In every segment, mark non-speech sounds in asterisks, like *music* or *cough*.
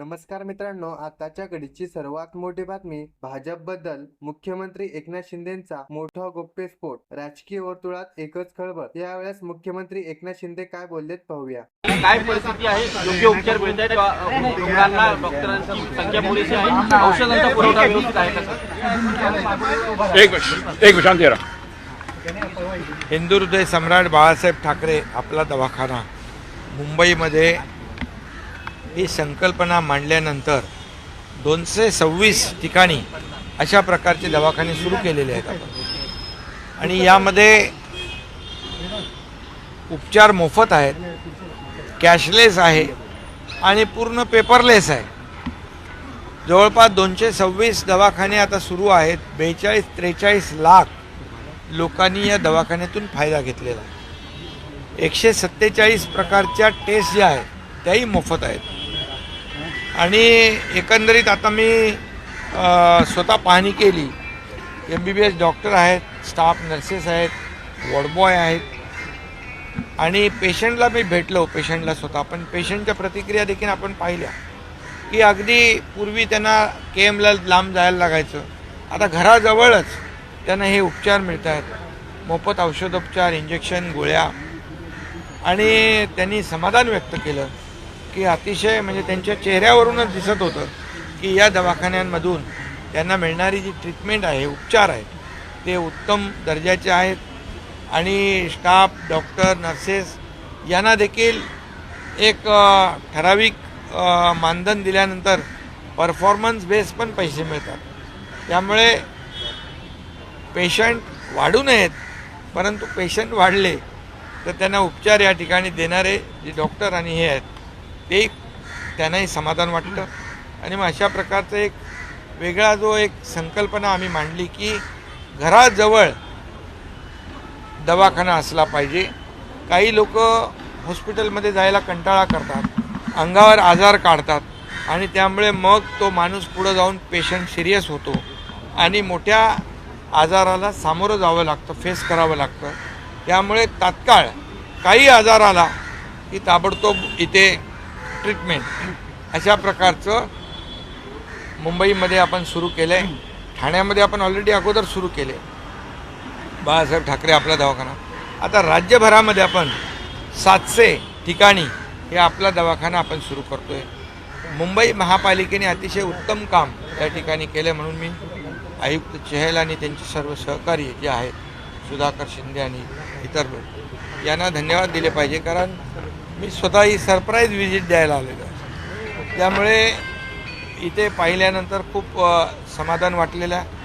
नमस्कार मित्रांनो आताच्या घडीची सर्वात मोठी बातमी भाजपबद्दल. मुख्यमंत्री एकनाथ शिंदेचा मोठा गौप्यस्फोट राजकीय वर्तुळात एकच खळबळ. यावेळेस मुख्यमंत्री एकनाथ शिंदे काय बोललेत पाहूया. काय परिस्थिती आहे? योग्य उपचार मिळत आहेत का? रुग्णांना डॉक्टरांची संख्या पुरेशी आहे? औषधांचा पुरवठा व्यवस्थित आहे का एक मिनिट एक मिनिट शांती राहा. हिंदू हृदय सम्राट बाळासाहेब ठाकरे आपला दवाखाना. मुंबईमध्ये ही संकल्पना मांडल्यानंतर दोनशे सव्वीस ठिकाणी अशा प्रकारचे दवाखाने सुरू केलेले आहेत आपण. आणि यामध्ये उपचार मोफत आहेत कॅशलेस आहे आणि पूर्ण पेपरलेस आहे. जवळपास दोनशे सव्वीस दवाखाने आता सुरू आहेत बेचाळीस त्रेचाळीस लाख लोकांनी या दवाखान्यातून फायदा घेतलेला आहे. एकशे सत्तेचाळीस प्रकारच्या टेस्ट ज्या आहेत त्याही मोफत आहेत. आणि एकंदरीत आता मी स्वतः पाहणी केली. M B B S doctor आहेत स्टाफ नर्सेस आहेत वॉर्डबॉय आहेत. आणि पेशंटला मी भेटलो पेशंटला स्वतः. पण पेशंटच्या प्रतिक्रिया देखील आपण पाहिल्या. की अगदी पूर्वी त्यांना के एमला लांब जायला लागायचं. आता घराजवळच त्यांना हे उपचार मिळत आहेत मोफत औषधोपचार इंजेक्शन गोळ्या. आणि त्यांनी समाधान व्यक्त केलं. की अतिशय म्हणजे त्यांच्या चेहऱ्यावरूनच दिसत होतं की या दवाखान्यांमधून त्यांना मिळणारी जी ट्रीटमेंट आहे उपचार आहेत ते उत्तम दर्जाचे आहेत. आणि स्टाफ डॉक्टर नर्सेस यांना देखील एक ठराविक मानधन दिल्यानंतर परफॉर्मन्स बेस पण पैसे मिळतात. त्यामुळे पेशंट वाढू नयेत परंतु पेशंट वाढले तर त्यांना उपचार या ठिकाणी देणारे जे डॉक्टर आणि हे आहेत ते त्यांनाही समाधान वाटतं. आणि मग अशा प्रकारचं एक वेगळा जो एक संकल्पना आम्ही मांडली की घराजवळ दवाखाना असला पाहिजे. काही लोक हॉस्पिटलमध्ये जायला कंटाळा करतात अंगावर आजार काढतात आणि त्यामुळे मग तो माणूस पुढं जाऊन पेशंट सिरियस होतो आणि मोठ्या आजाराला सामोरं जावं लागतं फेस करावं लागतं. त्यामुळे तात्काळ काही आजार आला की ताबडतोब इथे ट्रीटमेंट अशा प्रकारचं मुंबईमध्ये आपण सुरू केलं आहे ठाण्यामध्ये आपण ऑलरेडी अगोदर सुरू केले बाळासाहेब ठाकरे आपला दवाखाना. आता राज्यभरामध्ये आपण सातशे ठिकाणी हे आपला दवाखाना आपण सुरू करतो आहे मुंबई महापालिकेने अतिशय उत्तम काम या ठिकाणी केलं म्हणून मी आयुक्त चहल आणि त्यांचे सर्व सहकारी जे आहेत सुधाकर शिंदे आणि इतर लोक यांना धन्यवाद दिले पाहिजे. कारण मी स्वतः ही सरप्राईज व्हिजिट द्यायला आलेलो आहे. त्यामुळे इथे पाहिल्यानंतर खूप समाधान वाटलेलं आहे.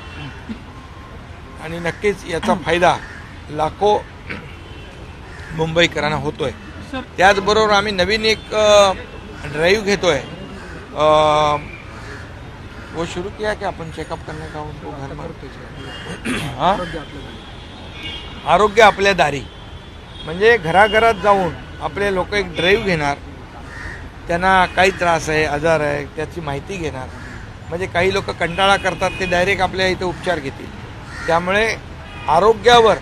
आणि नक्कीच याचा फायदा लाखो मुंबईकरांना होतोय. त्याचबरोबर आम्ही नवीन एक ड्राईव्ह घेतोय. आहे वो शुरू किया कि आपण चेकअप करने का उनको घर में? आरोग्य आपल्या दारी. म्हणजे घराघरात जाऊन आपले लोक एक ड्राईव्ह घेणार. त्यांना काही त्रास आहे आजार आहे त्याची माहिती घेणार. म्हणजे काही लोक कंटाळा करतात ते डायरेक्ट आपल्या इथे उपचार घेतील. त्यामुळे आरोग्यावर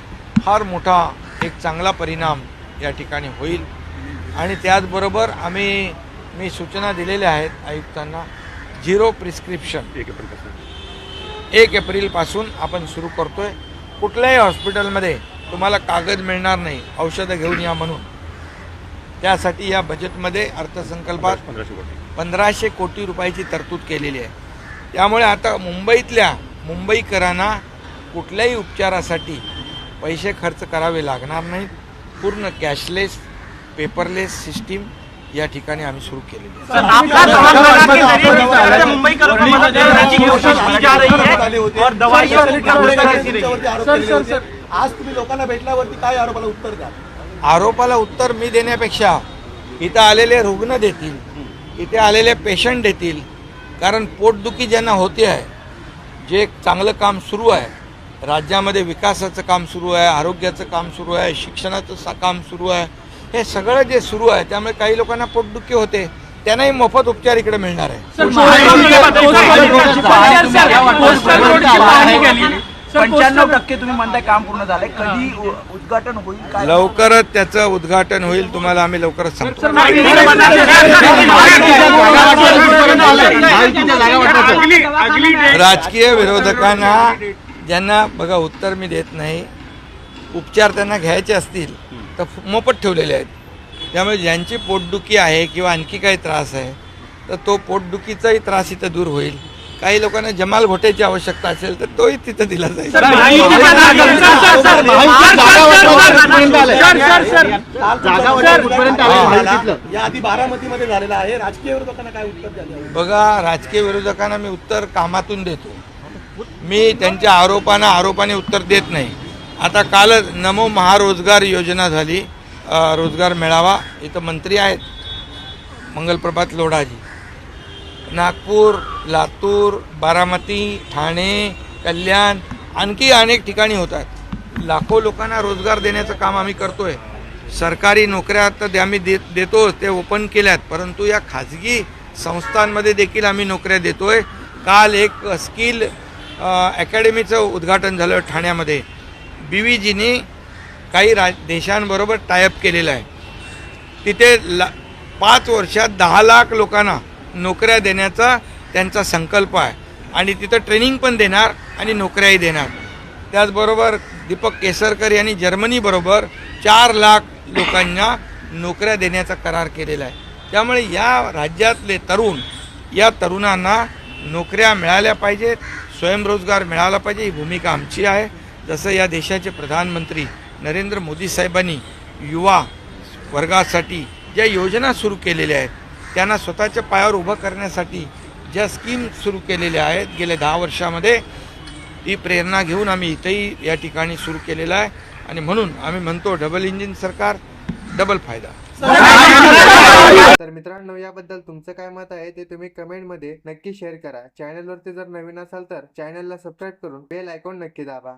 फार मोठा एक चांगला परिणाम या ठिकाणी होईल. आणि त्याचबरोबर आम्ही मी सूचना दिलेल्या आहेत आयुक्तांना झिरो प्रिस्क्रिप्शन. एक एप्रिलपासून. एक एप्रिलपासून आपण सुरू करतोय. कुठल्याही हॉस्पिटलमध्ये तुम्हाला कागद मिळणार नाही औषधं घेऊन या म्हणून. त्यासाठी या बजेटमध्ये अर्थसंकल्पात पंधराशे कोटी पंधराशे कोटी रुपयाची तरतूद केलेली आहे त्यामुळे आता मुंबईतल्या मुंबईकरांना कुठल्याही उपचारासाठी पैसे खर्च करावे लागणार नाहीत पूर्ण कॅशलेस पेपरलेस सिस्टीम या ठिकाणी आम्ही सुरू केलेली है है. आज तुम्ही लोकांना भेटल्यावरती काय आरोपाला उत्तर द्या आरोपाला उत्तर मी देण्यापेक्षा इथं आलेले रुग्ण देतील इथे आलेले पेशंट देतील कारण पोटदुखी ज्यांना होते आहे जे एक चांगलं काम सुरू आहे राज्यामध्ये विकासाचं काम सुरू आहे आरोग्याचं काम सुरू आहे शिक्षणाचं सा- काम सुरू आहे हे सगळं जे सुरू आहे त्यामुळे काही लोकांना पोटदुखी होते त्यांनाही मोफत उपचार इकडे मिळणार आहे पंच्याण्णव टक्के तुम्ही म्हणताय काम पूर्ण झालंय. कधी उद्घाटन होईल काय लवकरच त्याचं उद्घाटन होईल तुम्हाला आम्ही लवकरच सांगतो. राजकीय विरोधकांना ज्यांना बघा उत्तर मी देत नाही उपचार त्यांना घ्यायचे असतील तर मोफत ठेवलेले आहेत. त्यामुळे ज्यांची पोटदुखी आहे किंवा आणखी काही त्रास आहे तर तो पोटदुखीचाही त्रास इथं दूर होईल. काही लोकांना जमाल घोट्याची आवश्यकता असेल तर तोही तिथं दिला जाईल याआधी बारामतीमध्ये झालेला आहे राजकीय विरोधकांना काय उत्तर द्याल बघा राजकीय विरोधकांना मी उत्तर कामातून देतो मी त्यांच्या आरोपांना आरोपाने उत्तर देत नाही आता कालच नमो महारोजगार योजना झाली रोजगार मेळावा इथं मंत्री आहेत मंगलप्रभात लोढाजी नागपूर लातूर बारामती ठाणे कल्याण आणखी अनेक ठिकाणी होत आहेत. लाखो लोकांना रोजगार देण्याचं काम आम्ही करतोय. सरकारी नोकऱ्या तर आम्ही दे देतो ते ओपन केल्यात परंतु या खाजगी संस्थांमध्ये देखील आम्ही नोकऱ्या देतोय. काल एक स्किल अकॅडमीचं उद्घाटन झालं ठाण्यामध्ये. बी व्ही जीनी काही रा देशांबरोबर टायअप केलेलं आहे. तिथे ला पाच वर्षात दहा लाख लोकांना नोकऱ्या देण्याचा त्यांचा संकल्प आहे. आणि तिथं ट्रेनिंग पण देणार आणि नोकऱ्याही देणार. त्याचबरोबर दीपक केसरकर यांनी जर्मनीबरोबर चार लाख लोकांना नोकऱ्या देण्याचा करार केलेला आहे. त्यामुळे या राज्यातले तरुण या तरुणांना नोकऱ्या मिळाल्या पाहिजेत स्वयंरोजगार मिळाला पाहिजे ही भूमिका आमची आहे. जसं या देशाचे प्रधानमंत्री नरेंद्र मोदी साहेबांनी युवा वर्गासाठी ज्या योजना सुरू केलेल्या आहेत त्यांना स्वतःच्या पायावर उभं करण्यासाठी ज्या स्कीम सुरू केलेल्या आहेत गेल्या दहा वर्षामध्ये ती प्रेरणा घेऊन आम्ही इथंही या ठिकाणी सुरू केलेलं आहे. आणि म्हणून आम्ही म्हणतो डबल इंजिन सरकार डबल फायदा. तर *laughs* मित्रांनो याबद्दल तुमचं काय मत आहे ते तुम्ही कमेंटमध्ये नक्की शेअर करा. चॅनल वरती जर नवीन असाल तर चॅनलला सबस्क्राईब करून बेल आयकॉन नक्की दाबा.